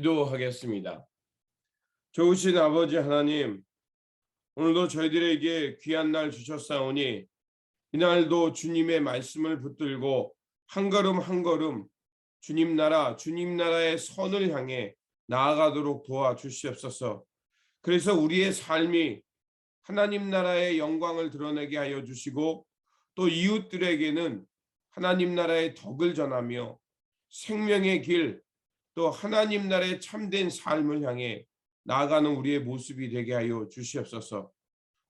기도하겠습니다. 좋으신 아버지 하나님, 오늘도 저희들에게 귀한 날 주셨사오니 이날도 주님의 말씀을 붙들고 한 걸음 한 걸음 주님 나라, 주님 나라의 선을 향해 나아가도록 도와주시옵소서. 그래서 우리의 삶이 하나님 나라의 영광을 드러내게 하여 주시고 또 이웃들에게는 하나님 나라의 덕을 전하며 생명의 길, 또 하나님 나라의 참된 삶을 향해 나아가는 우리의 모습이 되게 하여 주시옵소서.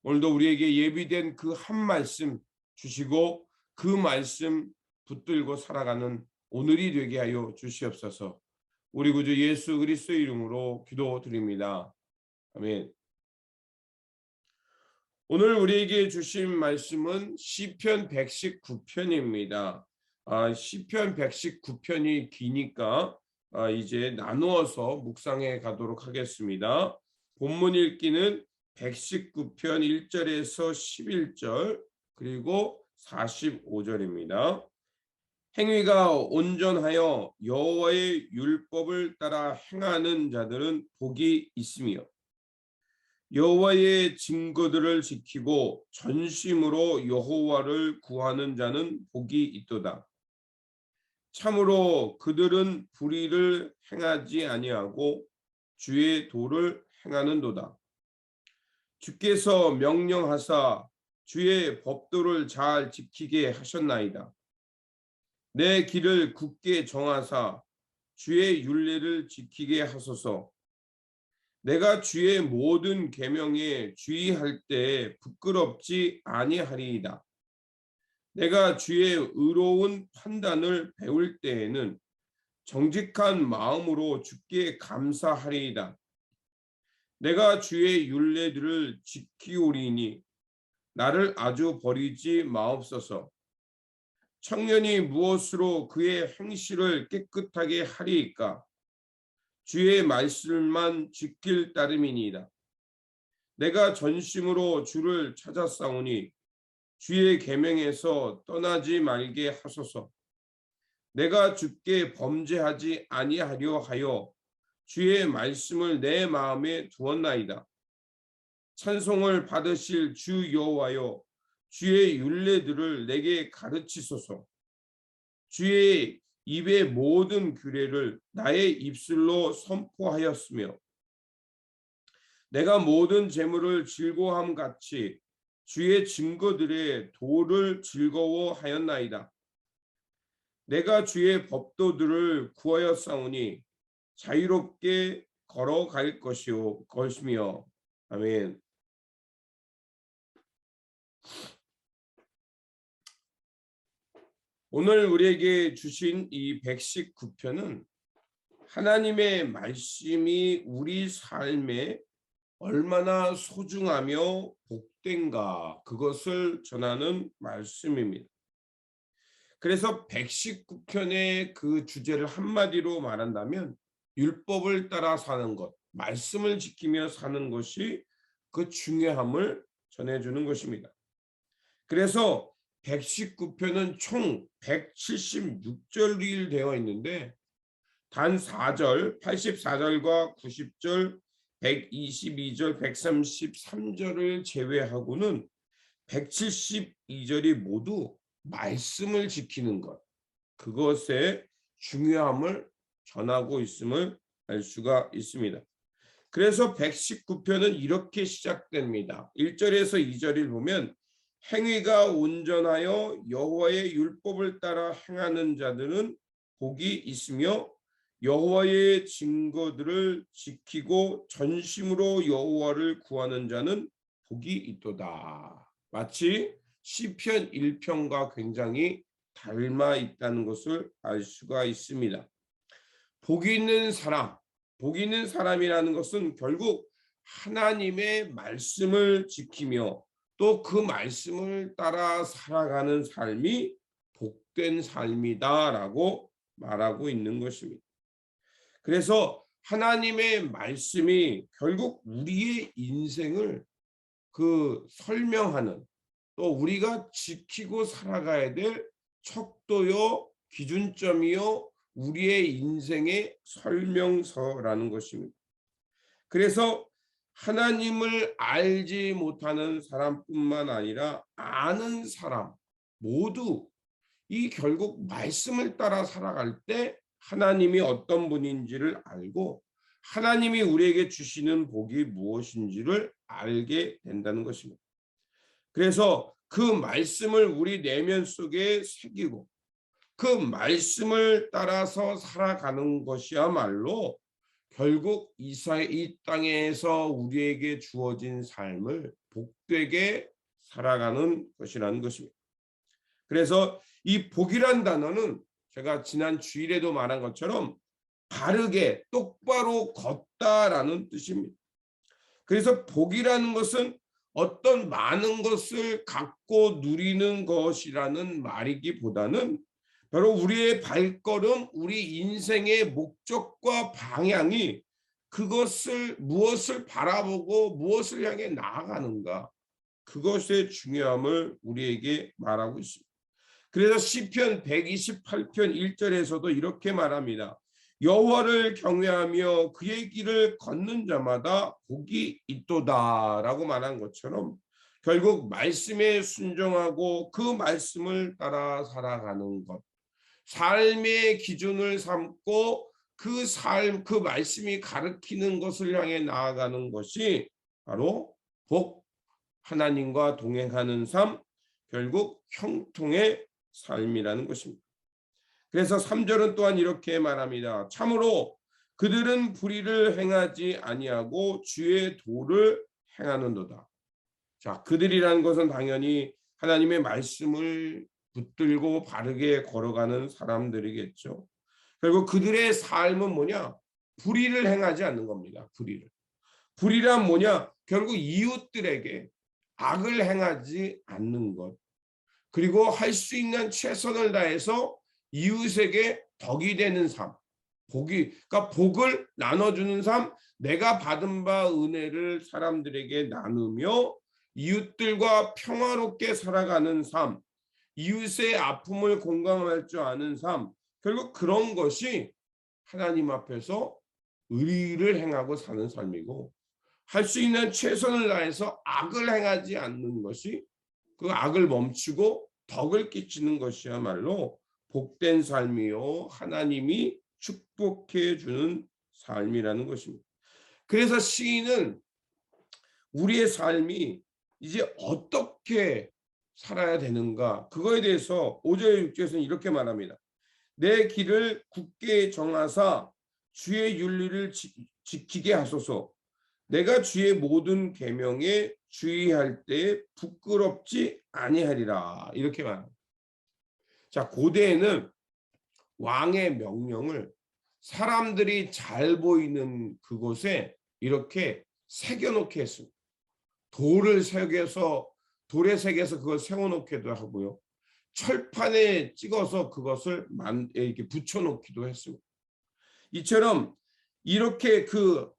오늘도 우리에게 예비된 그 한 말씀 주시고 그 말씀 붙들고 살아가는 오늘이 되게 하여 주시옵소서. 우리 구주 예수 그리스도 이름으로 기도드립니다. 아멘. 오늘 우리에게 주신 말씀은 시편 119편입니다. 아, 시편 119편이 기니까 아, 이제 나누어서 묵상해 가도록 하겠습니다. 본문 읽기는 119편 1절에서 11절 그리고 45절입니다. 행위가 온전하여 여호와의 율법을 따라 행하는 자들은 복이 있으며 여호와의 증거들을 지키고 전심으로 여호와를 구하는 자는 복이 있도다. 참으로 그들은 불의를 행하지 아니하고 주의 도를 행하는도다. 주께서 명령하사 주의 법도를 잘 지키게 하셨나이다. 내 길을 굳게 정하사 주의 윤례를 지키게 하소서. 내가 주의 모든 계명에 주의할 때 부끄럽지 아니하리이다. 내가 주의 의로운 판단을 배울 때에는 정직한 마음으로 주께 감사하리이다. 내가 주의 윤례들을 지키오리니 나를 아주 버리지 마옵소서. 청년이 무엇으로 그의 행실을 깨끗하게 하리이까? 주의 말씀만 지킬 따름이니이다. 내가 전심으로 주를 찾았사오니 주의 계명에서 떠나지 말게 하소서. 내가 주께 범죄하지 아니하려 하여 주의 말씀을 내 마음에 두었나이다. 찬송을 받으실 주 여호와여 주의 윤례들을 내게 가르치소서. 주의 입의 모든 규례를 나의 입술로 선포하였으며 내가 모든 재물을 즐거함 같이 주의 증거들의 도를 즐거워하였나이다. 내가 주의 법도들을 구하였사오니 자유롭게 걸어갈 것이요 것이며 아멘. 오늘 우리에게 주신 이 119편은 하나님의 말씀이 우리 삶에 얼마나 소중하며 복 된가 그것을 전하는 말씀입니다. 그래서 119편의 그 주제를 한마디로 말한다면 율법을 따라 사는 것, 말씀을 지키며 사는 것이 그 중요함을 전해주는 것입니다. 그래서 119편은 총 176절이 되어 있는데 단 4절, 84절과 90절, 122절, 133절을 제외하고는 172절이 모두 말씀을 지키는 것, 그것의 중요함을 전하고 있음을 알 수가 있습니다. 그래서 119편은 이렇게 시작됩니다. 1절에서 2절을 보면 행위가 온전하여 여호와의 율법을 따라 행하는 자들은 복이 있으며 여호와의 증거들을 지키고 전심으로 여호와를 구하는 자는 복이 있도다. 마치 시편 1편과 굉장히 닮아 있다는 것을 알 수가 있습니다. 복이 있는 사람, 복이 있는 사람이라는 것은 결국 하나님의 말씀을 지키며 또 그 말씀을 따라 살아가는 삶이 복된 삶이다라고 말하고 있는 것입니다. 그래서 하나님의 말씀이 결국 우리의 인생을 그 설명하는 또 우리가 지키고 살아가야 될 척도요 기준점이요 우리의 인생의 설명서라는 것입니다. 그래서 하나님을 알지 못하는 사람뿐만 아니라 아는 사람 모두 이 결국 말씀을 따라 살아갈 때 하나님이 어떤 분인지를 알고 하나님이 우리에게 주시는 복이 무엇인지를 알게 된다는 것입니다. 그래서 그 말씀을 우리 내면 속에 새기고 그 말씀을 따라서 살아가는 것이야말로 결국 이 땅에서 우리에게 주어진 삶을 복되게 살아가는 것이라는 것입니다. 그래서 이 복이란 단어는 제가 지난 주일에도 말한 것처럼 바르게 똑바로 걷다라는 뜻입니다. 그래서 복이라는 것은 어떤 많은 것을 갖고 누리는 것이라는 말이기보다는 바로 우리의 발걸음, 우리 인생의 목적과 방향이 그것을 무엇을 바라보고 무엇을 향해 나아가는가 그것의 중요함을 우리에게 말하고 있습니다. 그래서 시편 128편 1절에서도 이렇게 말합니다. 여호와를 경외하며 그의 길을 걷는 자마다 복이 있도다라고 말한 것처럼 결국 말씀에 순종하고 그 말씀을 따라 살아가는 것 삶의 기준을 삼고 그 삶, 그 말씀이 가르치는 것을 향해 나아가는 것이 바로 복, 하나님과 동행하는 삶, 결국 형통의 삶이라는 것입니다. 그래서 3절은 또한 이렇게 말합니다. 참으로 그들은 불의를 행하지 아니하고 주의 도를 행하는도다. 자, 그들이라는 것은 당연히 하나님의 말씀을 붙들고 바르게 걸어가는 사람들이겠죠. 결국 그들의 삶은 뭐냐? 불의를 행하지 않는 겁니다. 불의를. 불의란 뭐냐? 결국 이웃들에게 악을 행하지 않는 것. 그리고 할 수 있는 최선을 다해서 이웃에게 덕이 되는 삶. 복이 그러니까 복을 나눠주는 삶, 내가 받은 바 은혜를 사람들에게 나누며 이웃들과 평화롭게 살아가는 삶, 이웃의 아픔을 공감할 줄 아는 삶, 결국 그런 것이 하나님 앞에서 의를 행하고 사는 삶이고 할 수 있는 최선을 다해서 악을 행하지 않는 것이 그 악을 멈추고 덕을 끼치는 것이야말로 복된 삶이요 하나님이 축복해 주는 삶이라는 것입니다. 그래서 시인은 우리의 삶이 이제 어떻게 살아야 되는가 그거에 대해서 5절 6절에서는 이렇게 말합니다. 내 길을 굳게 정하사 주의 윤리를 지, 지키게 하소서. 내가 주의 모든 계명에 주의할 때 부끄럽지 아니하리라. 이렇게 말합니다. 자, 고대에는 왕의 명령을 사람들이 잘 보이는 그곳에 이렇게 새겨놓게 했습니다. 돌을 새겨서 돌에 새겨서 그걸 세워놓기도 하고요. 철판에 찍어서 그것을 만, 이렇게 붙여놓기도 했습니다. 이처럼 이렇게 그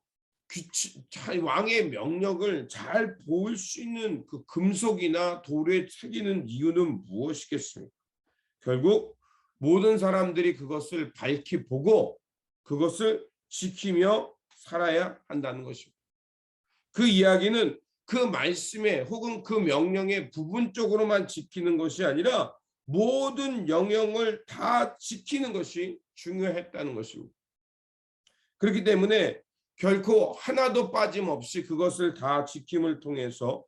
규칙, 왕의 명령을 잘볼수 있는 그 금속이나 돌에 새기는 이유는 무엇이겠습니까? 결국 모든 사람들이 그것을 밝히 보고 그것을 지키며 살아야 한다는 것입니다. 그 이야기는 그 말씀에 혹은 그 명령의 부분적으로만 지키는 것이 아니라 모든 영역을 다 지키는 것이 중요했다는 것입니다. 그렇기 때문에 결코 하나도 빠짐없이 그것을 다 지킴을 통해서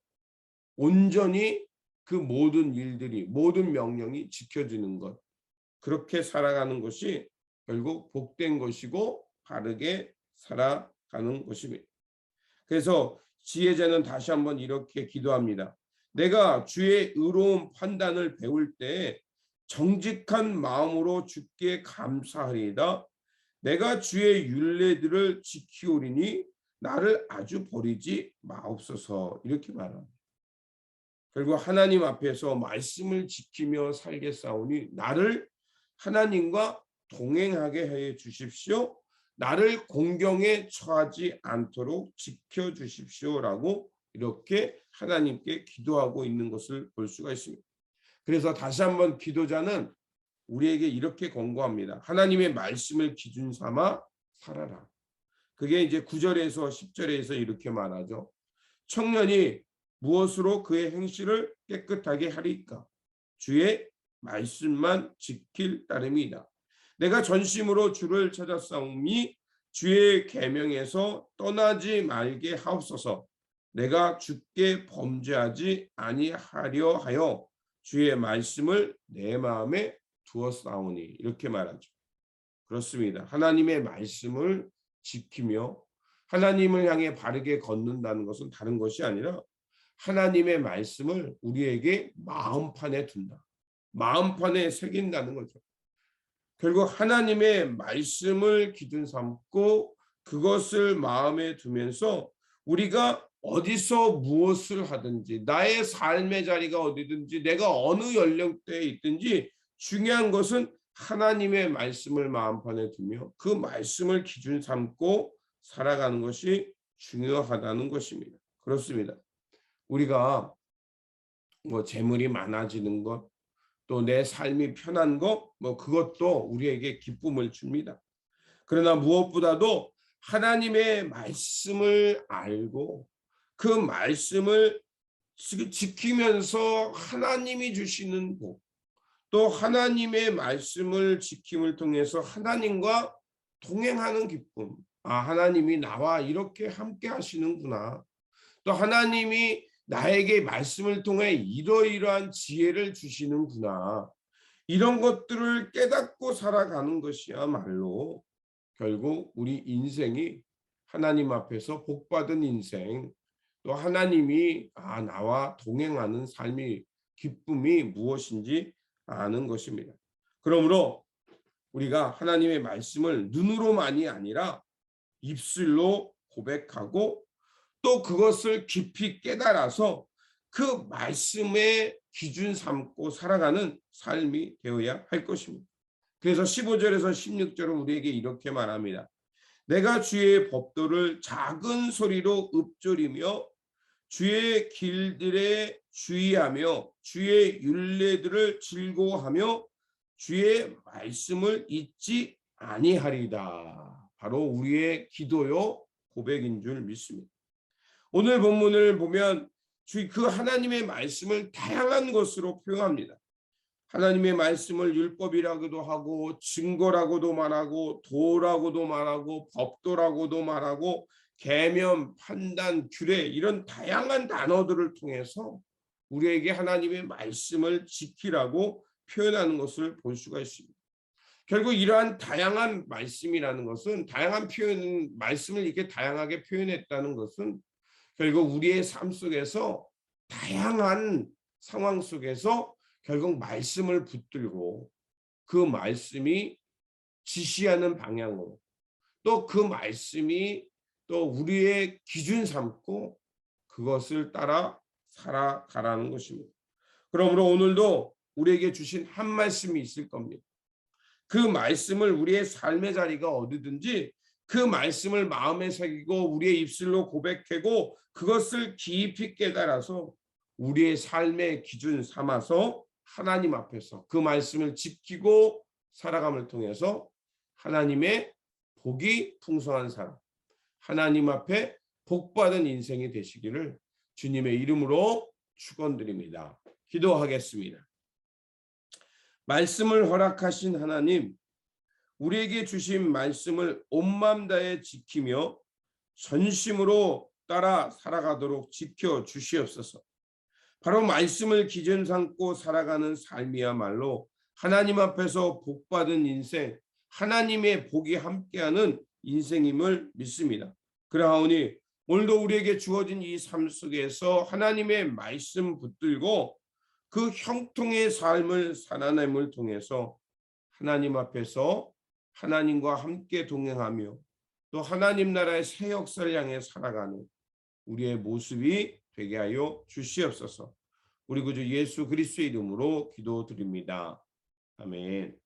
온전히 그 모든 일들이 모든 명령이 지켜지는 것 그렇게 살아가는 것이 결국 복된 것이고 바르게 살아가는 것입니다. 그래서 지혜자는 다시 한번 이렇게 기도합니다. 내가 주의 의로운 판단을 배울 때 정직한 마음으로 주께 감사하리이다. 내가 주의 윤례들을 지키오리니 나를 아주 버리지 마옵소서 이렇게 말합니다. 결국 하나님 앞에서 말씀을 지키며 살겠사오니 나를 하나님과 동행하게 해 주십시오. 나를 공경에 처하지 않도록 지켜 주십시오라고 이렇게 하나님께 기도하고 있는 것을 볼 수가 있습니다. 그래서 다시 한번 기도자는 우리에게 이렇게 권고합니다. 하나님의 말씀을 기준 삼아 살아라. 그게 이제 9절에서 10절에서 이렇게 말하죠. 청년이 무엇으로 그의 행실을 깨끗하게 하리까? 주의 말씀만 지킬 따름이다. 내가 전심으로 주를 찾았사오니 주의 계명에서 떠나지 말게 하옵소서. 내가 주께 범죄하지 아니하려 하여 주의 말씀을 내 마음에 두었사오니 이렇게 말하죠. 그렇습니다. 하나님의 말씀을 지키며 하나님을 향해 바르게 걷는다는 것은 다른 것이 아니라 하나님의 말씀을 우리에게 마음판에 둔다. 마음판에 새긴다는 거죠. 결국 하나님의 말씀을 기준 삼고 그것을 마음에 두면서 우리가 어디서 무엇을 하든지 나의 삶의 자리가 어디든지 내가 어느 연령대에 있든지 중요한 것은 하나님의 말씀을 마음판에 두며 그 말씀을 기준 삼고 살아가는 것이 중요하다는 것입니다. 그렇습니다. 우리가 뭐 재물이 많아지는 것, 또 내 삶이 편한 것, 뭐 그것도 우리에게 기쁨을 줍니다. 그러나 무엇보다도 하나님의 말씀을 알고 그 말씀을 지키면서 하나님이 주시는 복, 또 하나님의 말씀을 지킴을 통해서 하나님과 동행하는 기쁨. 아, 하나님이 나와 이렇게 함께 하시는구나. 또 하나님이 나에게 말씀을 통해 이러이러한 지혜를 주시는구나. 이런 것들을 깨닫고 살아가는 것이야말로 결국 우리 인생이 하나님 앞에서 복받은 인생, 또 하나님이 아 나와 동행하는 삶이 기쁨이 무엇인지 아는 것입니다. 그러므로 우리가 하나님의 말씀을 눈으로만이 아니라 입술로 고백하고 또 그것을 깊이 깨달아서 그 말씀의 기준 삼고 살아가는 삶이 되어야 할 것입니다. 그래서 15절에서 16절은 우리에게 이렇게 말합니다. 내가 주의 법도를 작은 소리로 읊조리며 주의 길들에 주의하며 주의 윤례들을 즐거워하며 주의 말씀을 잊지 아니하리다. 바로 우리의 기도요 고백인 줄 믿습니다. 오늘 본문을 보면 그 하나님의 말씀을 다양한 것으로 표현합니다. 하나님의 말씀을 율법이라고도 하고 증거라고도 말하고 도라고도 말하고 법도라고도 말하고 계면, 판단, 규례 이런 다양한 단어들을 통해서 우리에게 하나님의 말씀을 지키라고 표현하는 것을 볼 수가 있습니다. 결국 이러한 다양한 말씀이라는 것은 다양한 표현 말씀을 이렇게 다양하게 표현했다는 것은 결국 우리의 삶 속에서 다양한 상황 속에서 결국 말씀을 붙들고 그 말씀이 지시하는 방향으로 또 그 말씀이 또 우리의 기준 삼고 그것을 따라 살아가라는 것입니다. 그러므로 오늘도 우리에게 주신 한 말씀이 있을 겁니다. 그 말씀을 우리의 삶의 자리가 어디든지 그 말씀을 마음에 새기고 우리의 입술로 고백하고 그것을 깊이 깨달아서 우리의 삶의 기준 삼아서 하나님 앞에서 그 말씀을 지키고 살아감을 통해서 하나님의 복이 풍성한 사람, 하나님 앞에 복받은 인생이 되시기를 주님의 이름으로 축원드립니다. 기도하겠습니다. 말씀을 허락하신 하나님, 우리에게 주신 말씀을 온맘 다해 지키며 전심으로 따라 살아가도록 지켜 주시옵소서. 바로 말씀을 기준 삼고 살아가는 삶이야말로 하나님 앞에서 복받은 인생, 하나님의 복이 함께하는 인생임을 믿습니다. 그러하오니 오늘도 우리에게 주어진 이 삶 속에서 하나님의 말씀 붙들고 그 형통의 삶을 살아남을 통해서 하나님 앞에서 하나님과 함께 동행하며 또 하나님 나라의 새 역사를 향해 살아가는 우리의 모습이 되게 하여 주시옵소서. 우리 구주 예수 그리스도의 이름으로 기도드립니다. 아멘.